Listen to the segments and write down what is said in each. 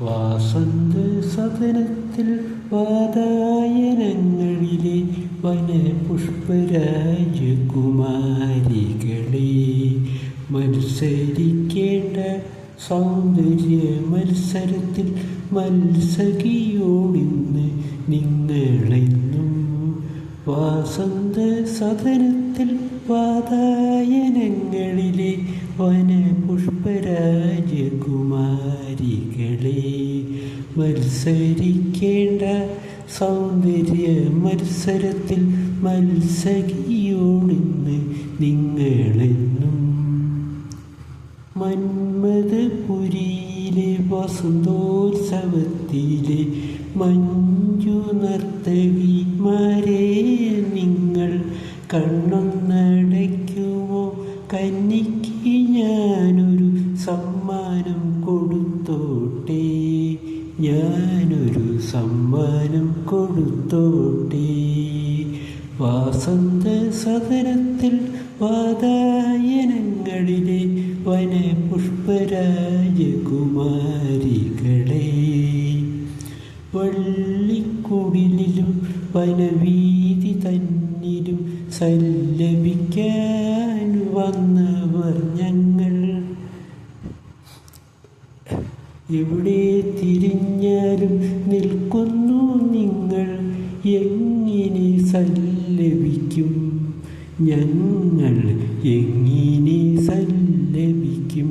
വാസന്ത സദനത്തിൽ വാതായനങ്ങളിലെ വനപുഷ്പരാജകുമാരികളെ മത്സരിക്കേണ്ട സൗന്ദര്യ മത്സരത്തിൽ മത്സകിയോടിന്ന് നിങ്ങളെന്നും വാസന്ത സദനത്തിൽ വാതായനങ്ങളിലെ വനപുഷ്പരാജകുമാരികളെ മത്സരിക്കേണ്ട സൗന്ദര്യ മത്സരത്തിൽ മത്സരിയോടിന്ന് നിങ്ങളെന്നും. മന്മഥപുരിയിലെ വസന്തോത്സവത്തിലെ മഞ്ജു നർത്തകിമാരെ നിങ്ങൾ കണ്ണൊന്നടയ്ക്കുമോ കന്നിക്ക് ഞാനൊരു സമ്മാനം കൊടുത്തോട്ടെ. ഞാനൊരു സമ്മാനം കൊടുത്തോട്ടെ. വാസന്ത സദനത്തിൽ വാതായനങ്ങളിലെ വനപുഷ്പരാജകുമാരികളെ. വള്ളിക്കുടിലും വനവീതി തന്നിലും സല്ലപിക്കാൻ വന്നവർ ഞങ്ങൾ. എവിടെ തിരിഞ്ഞാലും നിൽക്കുന്നു നിങ്ങൾ. എങ്ങനെ സല്ലപിക്കും? ഞങ്ങൾ എങ്ങനെ സല്ലപിക്കും?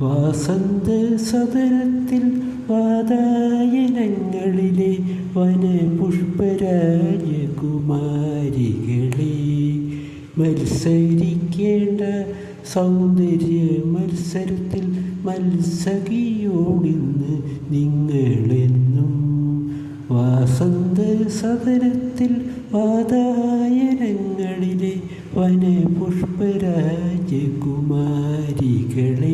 വാസന്ത സദനത്തിൽ വാതായനങ്ങളിലെ വനപുഷ്പരാജകുമാരികളെ മത്സരിക്കേണ്ട സൗന്ദര്യ മത്സരത്തിൽ മത്സകിയോടിന്ന് നിങ്ങളെന്നും വാസന്ത സദനത്തിൽ വാതായനങ്ങളിലെ വനപുഷ്പരാജകുമാരികളെ